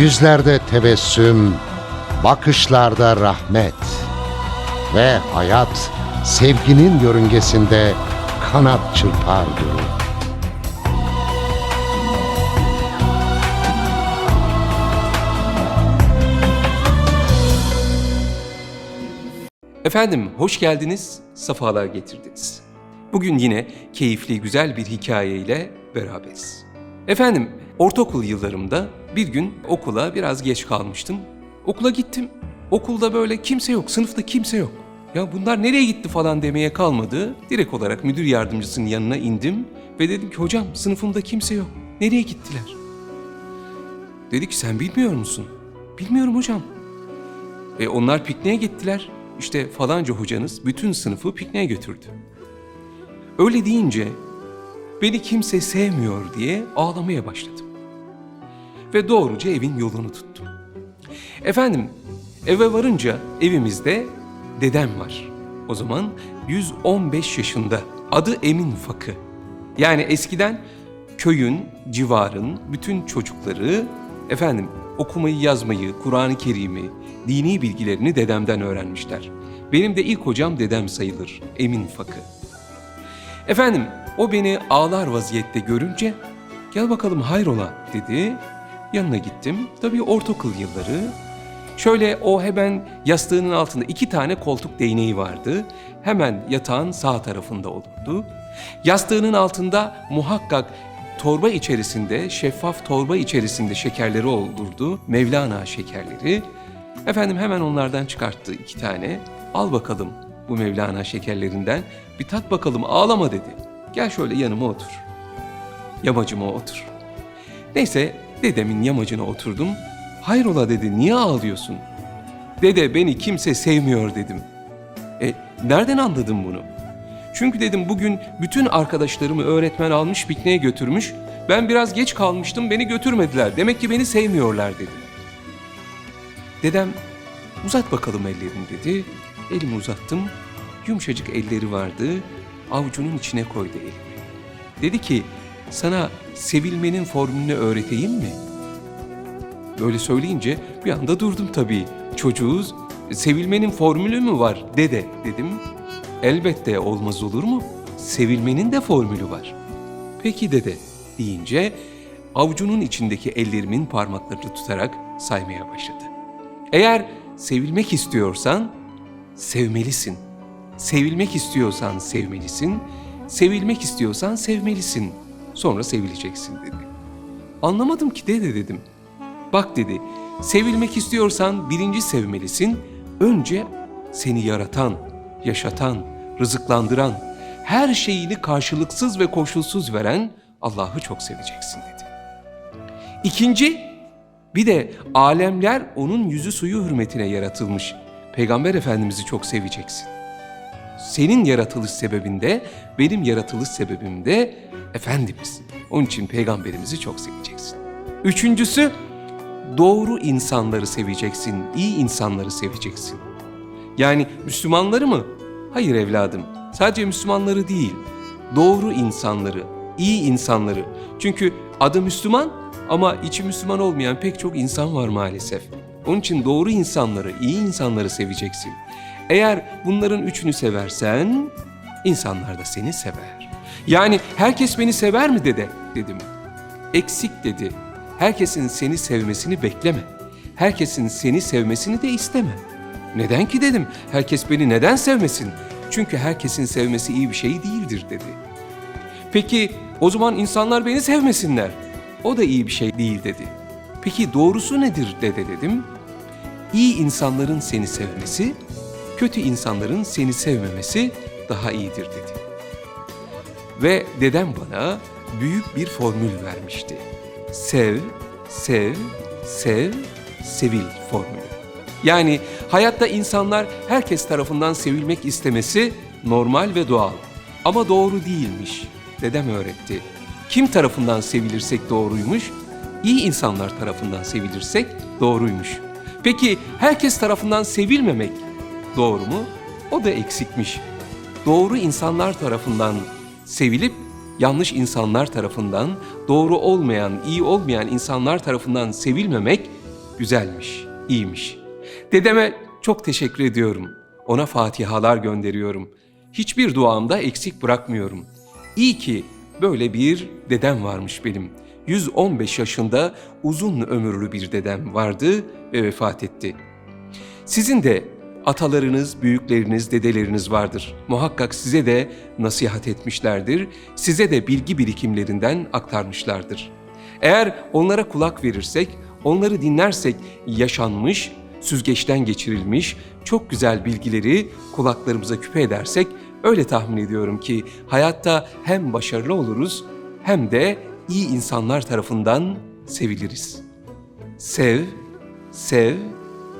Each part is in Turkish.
Yüzlerde tebessüm, bakışlarda rahmet ve hayat sevginin yörüngesinde kanat çırpar durur. Efendim hoş geldiniz, safalar getirdiniz. Bugün yine keyifli güzel bir hikaye ile beraberiz. Efendim ortaokul yıllarımda bir gün okula biraz geç kalmıştım. Okula gittim. Okulda böyle kimse yok, sınıfta kimse yok. Ya bunlar nereye gitti falan demeye kalmadı. Direkt olarak müdür yardımcısının yanına indim ve dedim ki hocam sınıfımda kimse yok. Nereye gittiler? Dedi ki sen bilmiyor musun? Bilmiyorum hocam. E onlar pikniğe gittiler. İşte falanca hocanız bütün sınıfı pikniğe götürdü. Öyle deyince beni kimse sevmiyor diye ağlamaya başladım. Ve doğruca evin yolunu tuttum. Efendim eve varınca evimizde dedem var. O zaman 115 yaşında. Adı Emin Fakı. Yani eskiden köyün, civarın bütün çocukları efendim okumayı, yazmayı, Kur'an-ı Kerim'i, dini bilgilerini dedemden öğrenmişler. Benim de ilk hocam dedem sayılır, Emin Fakı. Efendim, o beni ağlar vaziyette görünce, gel bakalım hayrola dedi. Yanına gittim. Tabii ortaokul yılları. Şöyle o hemen yastığının altında iki tane koltuk değneği vardı. Hemen yatağın sağ tarafında olurdu. Yastığının altında muhakkak torba içerisinde, şeffaf torba içerisinde şekerleri olurdu. Mevlana şekerleri. Efendim hemen onlardan çıkarttı iki tane. Al bakalım bu Mevlana şekerlerinden. Bir tat bakalım ağlama dedi. Gel şöyle yanıma otur. Yamacıma otur. Neyse dedemin yamacına oturdum. Hayrola dedi niye ağlıyorsun? Dede beni kimse sevmiyor dedim. E nereden anladın bunu? Çünkü dedim bugün bütün arkadaşlarımı öğretmen almış pikniğe götürmüş. Ben biraz geç kalmıştım beni götürmediler. Demek ki beni sevmiyorlar dedim. Dedem uzat bakalım ellerini dedi. Elimi uzattım. Yumuşacık elleri vardı. Avucunun içine koydu elimi. Dedi ki sana sevilmenin formülünü öğreteyim mi? Böyle söyleyince bir anda durdum tabii. Çocuğuz. Sevilmenin formülü mü var dede dedim. Elbette olmaz olur mu? Sevilmenin de formülü var. Peki dede deyince avucunun içindeki ellerimin parmaklarını tutarak saymaya başladı. Eğer sevilmek istiyorsan sevmelisin. Sevilmek istiyorsan sevmelisin. Sevilmek istiyorsan sevmelisin. Sonra sevileceksin dedi. Anlamadım ki dede dedim. Bak dedi, sevilmek istiyorsan birinci sevmelisin. Önce seni yaratan, yaşatan, rızıklandıran, her şeyini karşılıksız ve koşulsuz veren Allah'ı çok seveceksin dedi. İkinci, bir de alemler onun yüzü suyu hürmetine yaratılmış. Peygamber Efendimiz'i çok seveceksin. Senin yaratılış sebebinde, benim yaratılış sebebimde Efendimiz. Onun için peygamberimizi çok seveceksin. Üçüncüsü, doğru insanları seveceksin, iyi insanları seveceksin. Yani Müslümanları mı? Hayır evladım. Sadece Müslümanları değil. Doğru insanları, iyi insanları. Çünkü adı Müslüman ama içi Müslüman olmayan pek çok insan var maalesef. Onun için doğru insanları, iyi insanları seveceksin. Eğer bunların üçünü seversen, insanlar da seni sever. Yani herkes beni sever mi dede? Dedim. Eksik dedi. Herkesin seni sevmesini bekleme. Herkesin seni sevmesini de isteme. Neden ki dedim. Herkes beni neden sevmesin? Çünkü herkesin sevmesi iyi bir şey değildir dedi. Peki o zaman insanlar beni sevmesinler. O da iyi bir şey değil dedi. Peki doğrusu nedir dede dedim. İyi insanların seni sevmesi, kötü insanların seni sevmemesi daha iyidir dedi. Ve dedem bana büyük bir formül vermişti. Sev, sev, sev, sevil formülü. Yani hayatta insanlar herkes tarafından sevilmek istemesi normal ve doğal. Ama doğru değilmiş. Dedem öğretti. Kim tarafından sevilirsek doğruymuş, iyi insanlar tarafından sevilirsek doğruymuş. Peki herkes tarafından sevilmemek doğru mu? O da eksikmiş. Doğru insanlar tarafından sevilip yanlış insanlar tarafından, doğru olmayan, iyi olmayan insanlar tarafından sevilmemek güzelmiş, iyiymiş. Dedeme çok teşekkür ediyorum. Ona fatihalar gönderiyorum. Hiçbir duamda eksik bırakmıyorum. İyi ki böyle bir dedem varmış benim. 115 yaşında uzun ömürlü bir dedem vardı ve vefat etti. Sizin de atalarınız, büyükleriniz, dedeleriniz vardır. Muhakkak size de nasihat etmişlerdir, size de bilgi birikimlerinden aktarmışlardır. Eğer onlara kulak verirsek, onları dinlersek yaşanmış, süzgeçten geçirilmiş çok güzel bilgileri kulaklarımıza küpe edersek öyle tahmin ediyorum ki hayatta hem başarılı oluruz hem de iyi insanlar tarafından seviliriz. Sev, sev,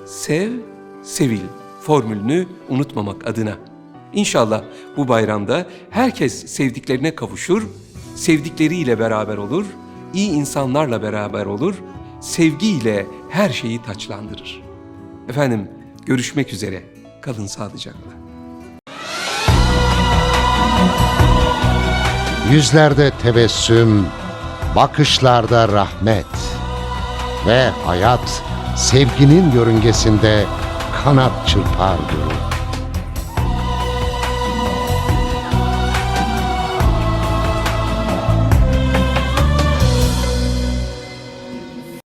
sev, sevil formülünü unutmamak adına. İnşallah bu bayramda herkes sevdiklerine kavuşur, sevdikleriyle beraber olur, iyi insanlarla beraber olur, sevgiyle her şeyi taçlandırır. Efendim görüşmek üzere. Kalın sağlıcakla. Yüzlerde tebessüm, bakışlarda rahmet ve hayat sevginin yörüngesinde kanat çırpar durur.